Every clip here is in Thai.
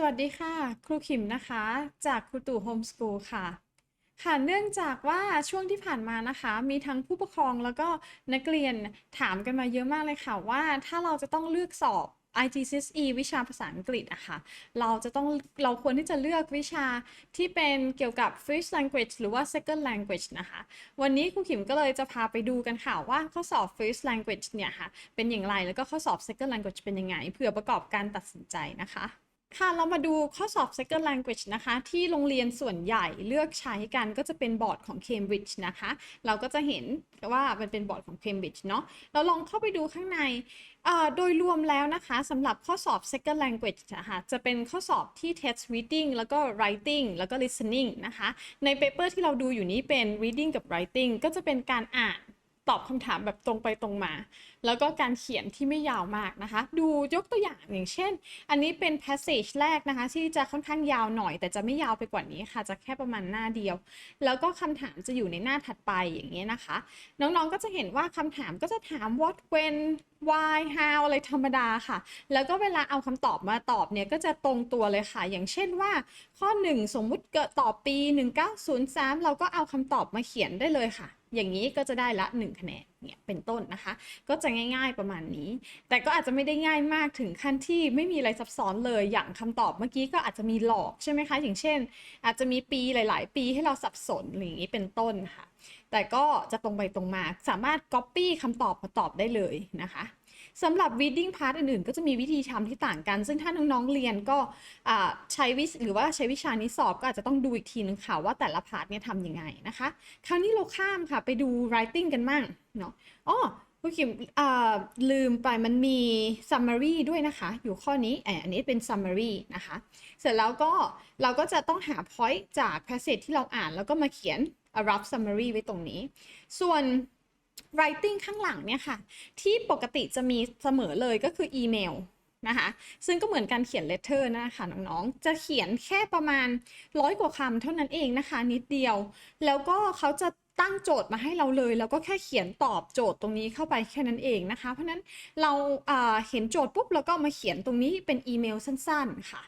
สวัสดีค่ะ ครูขิมนะคะ จากครูตู่โฮมสกูลค่ะ ค่ะเนื่องจากว่าช่วงที่ผ่านมานะคะ มีทั้งผู้ปกครองแล้วก็นักเรียนถามกันมาเยอะมากเลยค่ะว่าถ้าเราจะต้องเลือกสอบ IGCSE วิชาภาษาอังกฤษอะค่ะ เราจะต้องเราควรที่จะเลือกวิชาที่เป็นเกี่ยวกับ first language หรือว่า second language นะคะ วันนี้ครูขิมก็เลยจะพาไปดูกันค่ะว่าข้อสอบ first language เนี่ยค่ะ เป็นอย่างไรแล้วก็ข้อสอบ second language เป็นยังไงเพื่อประกอบการตัดสินใจนะคะ ค่ะเรามาดูข้อสอบ second language นะคะ ที่โรงเรียนส่วนใหญ่เลือกใช้กันก็จะเป็นบอร์ดของ Cambridge นะคะ เราก็จะเห็นว่ามันเป็นบอร์ดของ Cambridge เนาะเราลองเข้าไปดูข้างในโดยรวมแล้วนะคะสำหรับข้อสอบ second language นะคะจะเป็นข้อสอบที่ test reading แล้วก็ writing แล้วก็ listening นะคะ ในเปเปอร์ที่เราดูอยู่นี้เป็น reading กับ writing ก็จะเป็นการอ่าน ตอบคำถามแบบตรงไปตรงมา แล้วก็การเขียนที่ไม่ยาวมากนะคะ ดูยกตัวอย่างอย่างเช่น อันนี้เป็น passage แรกนะคะ ที่จะค่อนข้างยาวหน่อย แต่จะไม่ยาวไปกว่านี้ค่ะ จะแค่ประมาณหน้าเดียว แล้วก็คำถามจะอยู่ในหน้าถัดไปอย่างเงี้ยนะคะ น้องๆก็จะเห็นว่าคำถามก็จะถาม what when why how อะไรธรรมดาค่ะ แล้วก็เวลาเอาคำตอบมาตอบเนี่ยก็จะตรงตัวเลยค่ะ อย่างเช่นว่า ข้อ 1 สมมุติเกิดตอบปี 1903 เราก็เอาคำตอบมาเขียนได้เลยค่ะ อย่างนี้ก็จะได้ละ 1 คะแนนเนี่ยเป็นต้นนะคะ ก็จะง่ายๆประมาณนี้ แต่ก็อาจจะไม่ได้ง่ายมากถึงขั้นที่ไม่มีอะไรซับซ้อนเลยอย่างคำตอบเมื่อกี้ก็อาจจะมีหลอกใช่ไหมคะ อย่างเช่น อาจจะมีปีหลาย ๆ ปีให้เราสับสนออย่างนี้เป็นต้นค่ะ แต่ก็จะตรงไปตรงมาสามารถ Copy คำตอบมาตอบได้เลยนะคะ สำหรับ reading part อื่นๆ ก็จะมีวิธีทำที่ต่างกัน ซึ่งถ้าน้องๆเรียนก็ใช้วิหรือว่าใช้วิชานี้สอบก็อาจจะต้องดูอีกทีนึงค่ะว่าแต่ละพาร์ทเนี่ยทำยังไงนะคะ คราวนี้เราข้ามค่ะไปดู writing กันมั่งเนาะอ๋อคุณคิมลืมไปมันมี summary ด้วยนะคะ อยู่ข้อนี้อะอันนี้เป็น summary นะคะ เสร็จแล้วก็เราก็จะต้องหา point จาก passage ที่เราอ่าน แล้วก็มาเขียน a rough summary ไว้ตรงนี้ ส่วน writing ข้างหลังเนี่ยค่ะ ที่ปกติจะมีเสมอเลยก็คืออีเมลนะคะซึ่งก็เหมือนการเขียน letter นะคะน้องๆ จะเขียนแค่ประมาณร้อยกว่าคำเท่านั้นเองนะคะ นิดเดียว แล้วก็เขาจะตั้งโจทย์มาให้เราเลย แล้วก็แค่เขียนตอบโจทย์ตรงนี้เข้าไปแค่นั้นเองนะคะ เพราะนั้นเราอ่าเห็นโจทย์ปุ๊บแล้วก็มาเขียนตรงนี้เป็นอีเมลสั้น ๆค่ะ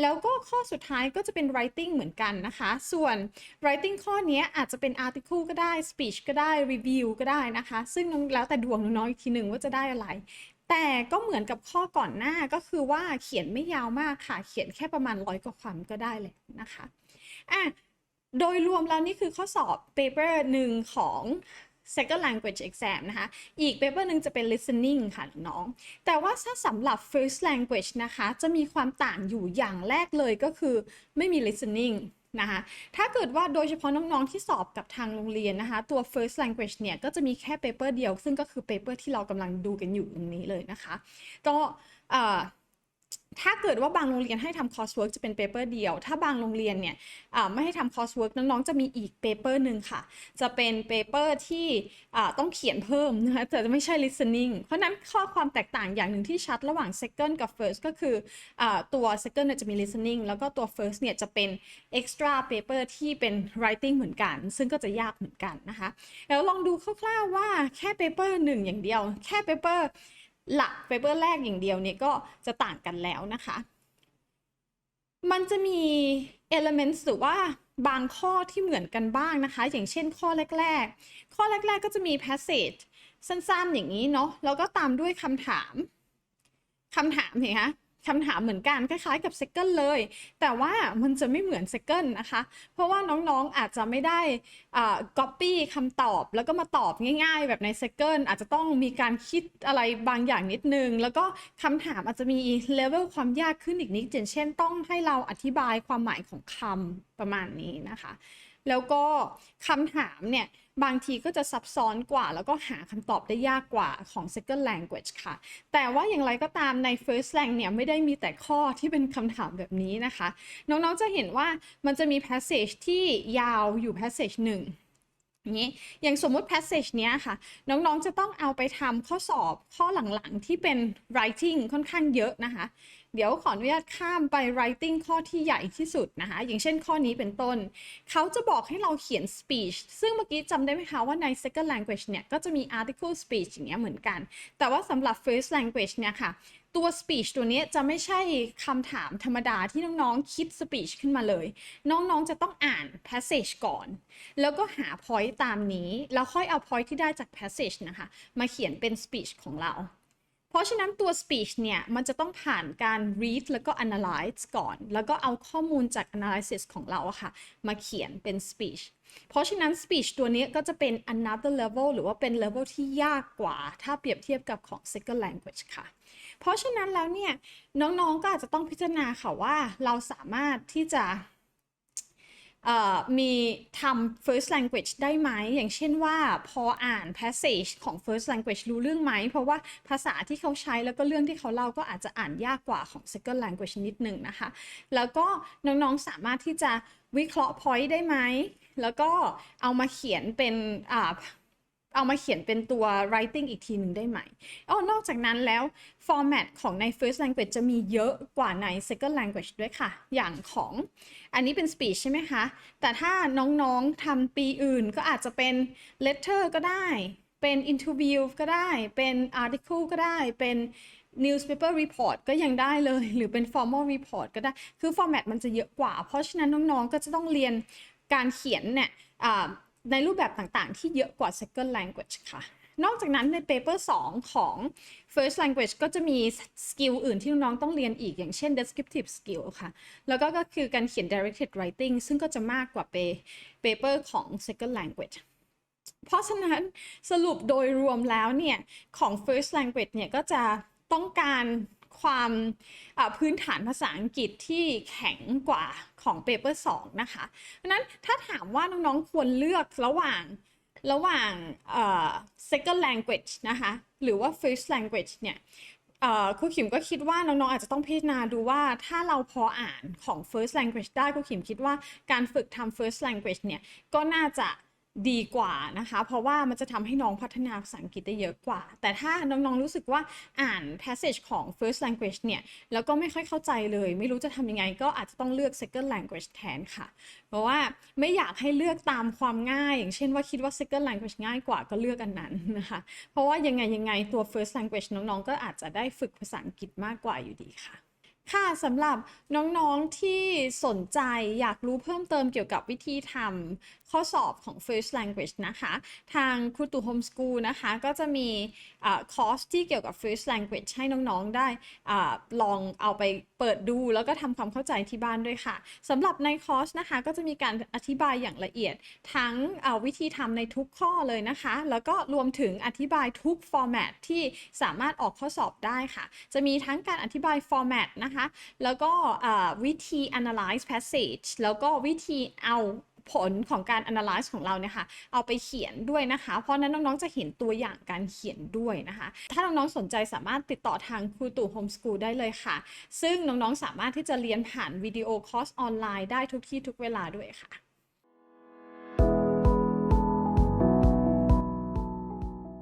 แล้วก็ข้อสุดท้ายก็จะเป็น writing เหมือนกันนะคะ ส่วน writing ข้อนี้อาจจะเป็น article ก็ได้ speech ก็ได้ review ก็ได้นะคะ ซึ่งแล้วแต่ดวงน้องๆอีกทีหนึ่งว่าจะได้อะไร แต่ก็เหมือนกับข้อก่อนหน้าก็คือว่าเขียนไม่ยาวมากค่ะ เขียนแค่ประมาณร้อยกว่าคำก็ได้เลยนะคะอะโดยรวมแล้วนี่คือข้อสอบ paper หนึ่งของ second language exam นะคะ อีก paper หนึ่งจะเป็น listening ค่ะน้อง แต่ว่าถ้าสำหรับ first language นะคะ จะมีความต่างอยู่อย่างแรกเลยก็คือไม่มี listening นะคะถ้าเกิดว่าโดยเฉพาะน้องๆที่สอบกับทางโรงเรียนนะคะ ตัว first language เนี่ย ก็จะมีแค่ paper เดียว ซึ่งก็คือ paper ที่เรากำลังดูกันอยู่ตรงนี้เลยนะคะ ก็ ถ้าเกิดว่าบางโรงเรียนให้ทำ coursework จะเป็น paper เดียว ถ้าบางโรงเรียนเนี่ยไม่ให้ทำ coursework น้องๆจะมีอีก paper หนึ่งค่ะ จะเป็น paper ที่ต้องเขียนเพิ่มนะคะแต่จะไม่ใช่ listening เพราะนั้นข้อความแตกต่างอย่างหนึ่งที่ชัดระหว่าง second กับ first ก็คืออตัว second เนี่ยจะมี listening แล้วก็ตัว first เนี่ยจะเป็น extra paper ที่เป็น writing เหมือนกัน ซึ่งก็จะยากเหมือนกันนะคะ แล้วลองดูคร่าวๆว่าแค่ paper หนึ่งอย่างเดียว แค่ paper หลักไฟเบอร์แรกอย่างเดียวเนี่ยก็จะต่างกันแล้วนะคะ มันจะมี elements หรือว่าบางข้อที่เหมือนกันบ้างนะคะ อย่างเช่นข้อแรก ๆ ข้อแรก ๆ ก็จะมี passage สั้นๆ อย่างนี้เนาะแล้วก็ตามด้วยคำถามคำถามเห็นไหมคะ คำถามเหมือนกันคล้ายๆกับ second เลย แต่ว่ามันจะไม่เหมือน second นะคะ เพราะว่าน้องๆอาจจะไม่ได้อ่า copy คำตอบแล้วก็มาตอบง่าย ๆ แบบใน second อาจจะต้องมีการคิดอะไรบางอย่างนิดนึง แล้วก็คำถามอาจจะมี level ความยากขึ้นอีกนิดเช่นต้องให้เราอธิบายความหมายของคำประมาณนี้นะคะ แล้วก็คำถามเนี่ย บางทีก็จะซับซ้อนกว่า แล้วก็หาคำตอบได้ยากกว่าของ second language ค่ะ แต่ว่าอย่างไรก็ตามใน first language เนี่ยไม่ได้มีแต่ข้อที่เป็นคำถามแบบนี้นะคะ น้องๆจะเห็นว่ามันจะมี passage ที่ยาวอยู่ passage หนึ่งอย่างนี้อย่างสมมุติ passage เนี้ยค่ะ น้องๆจะต้องเอาไปทำข้อสอบข้อหลังๆ ที่เป็น writing ค่อนข้างเยอะนะคะ เดี๋ยวขออนุญาตข้ามไป writing ข้อที่ใหญ่ที่สุดนะคะ อย่างเช่นข้อนี้เป็นต้น เขาจะบอกให้เราเขียน speech ซึ่งเมื่อกี้จำได้ไหมคะว่าใน second language เนี่ย ก็จะมี article speech อย่างเงี้ยเหมือนกัน แต่ว่าสำหรับ first language เนี่ยค่ะ ตัว speech ตัวนี้จะไม่ใช่คำถามธรรมดาที่น้องๆ คิด speech ขึ้นมาเลย น้องๆ จะต้องอ่าน passage ก่อน แล้วก็หา point ตามนี้ แล้วค่อยเอา point ที่ได้จาก passage นะคะ มาเขียนเป็น speech ของเรา ราะฉะนั้นตัว speech เนี่ย มันจะต้องผ่านการ read แล้วก็ analyze ก่อน แล้วก็เอาข้อมูลจาก analysis ของเราอะค่ะ มาเขียนเป็น speech เพราะฉะนั้น speech ตัวนี้ก็จะเป็น another level หรือว่าเป็น level ที่ยากกว่า ถ้าเปรียบเทียบกับของ second language ค่ะ เพราะฉะนั้นแล้วเนี่ย น้องๆ ก็อาจจะต้องพิจารณาค่ะว่าเราสามารถที่จะ มีทำ first language ได้ไหม อย่างเช่นว่าพออ่าน passage ของ first language รู้เรื่องไหม เพราะว่าภาษาที่เขาใช้แล้วก็เรื่องที่เขาเล่าก็อาจจะอ่านยากกว่าของ second language นิดหนึ่งนะคะ แล้วก็น้องๆสามารถที่จะวิเคราะห์ point ได้ไหม แล้วก็เอามาเขียนเป็น เอามาเขียนเป็นตัว writing อีกทีหนึ่งได้ไหมอ๋อนอกจากนั้นแล้ว format ของใน first language จะมีเยอะกว่าใน second language ด้วยค่ะ อย่างของอันนี้เป็น speech ใช่ไหมคะ แต่ถ้าน้องๆทำปีอื่นก็อาจจะเป็น letter ก็ได้ เป็น interview ก็ได้ เป็น article ก็ได้ เป็น newspaper report ก็ยังได้เลย หรือเป็น formal report ก็ได้ คือ format มันจะเยอะกว่า เพราะฉะนั้นน้องๆ ก็จะต้องเรียนการเขียนเนี่ย ในรูปแบบต่างๆ ที่เยอะกว่า second language ค่ะ นอกจากนั้นใน paper 2 ของ first language ก็จะมีสกิลอื่นที่น้องๆต้องเรียนอีกอย่างเช่น descriptive skill ค่ะ แล้วก็ก็คือการเขียน directed writing ซึ่งก็จะมากกว่า paper ของ second language เพราะฉะนั้นสรุปโดยรวมแล้วเนี่ย ของ first language เนี่ยก็จะต้องการ ความพื้นฐานภาษาอังกฤษที่แข็งกว่าของ paper 2นะคะเพราะนั้นถ้าถามว่าน้องๆควรเลือกระหว่างระหว่าง second language นะคะ หรือว่า first language เนี่ยครูขิมก็คิดว่าน้องๆอาจจะต้องพิจารณาดูว่าถ้าเราพออ่านของ first language ได้ครูขิมคิดว่าการฝึกทำ first language เนี่ยก็น่าจะ ดีกว่านะคะ เพราะว่ามันจะทำให้น้องพัฒนาภาษาอังกฤษได้เยอะกว่า แต่ถ้าน้องๆรู้สึกว่าอ่าน passage ของ first language เนี่ย แล้วก็ไม่ค่อยเข้าใจเลย ไม่รู้จะทำยังไงก็อาจจะต้องเลือก second language แทนค่ะ เพราะว่าไม่อยากให้เลือกตามความง่าย อย่างเช่นว่าคิดว่า second language ง่ายกว่าก็เลือกอันนั้นนะคะ เพราะว่ายังไงยังไงตัว first language น้องๆ ก็อาจจะได้ฝึกภาษาอังกฤษมากกว่าอยู่ดีค่ะค่ะสำหรับน้องๆที่สนใจอยากรู้เพิ่มเติมเกี่ยวกับวิธีทำข้อสอบของ first language นะคะ ทางครูตู่ homeschool นะคะ ก็จะมีอคอร์สที่เกี่ยวกับ first language ให้น้องๆได้อลองเอาไปเปิดดู แล้วก็ทำความเข้าใจที่บ้านด้วยค่ะสำหรับในคอร์สนะคะ ก็จะมีการอธิบายอย่างละเอียด ทั้งวิธีทำในทุกข้อเลยนะคะ แล้วก็รวมถึงอธิบายทุก format ที่สามารถออกข้อสอบได้ค่ะ จะมีทั้งการอธิบาย format นะคะ แล้วก็วิธี analyze passage แล้วก็วิธีเอา ผลของการ analyze ของเราเนี่ยค่ะเอาไปเขียนด้วยนะคะ เพราะนั้นน้องๆจะเห็นตัวอย่างการเขียนด้วยนะคะ ถ้าน้องๆสนใจสามารถติดต่อทางครูตู่โฮมสกูลได้เลยค่ะ ซึ่งน้องๆสามารถที่จะเรียนผ่านวิดีโอคอร์สออนไลน์ได้ทุกที่ทุกเวลาด้วยค่ะ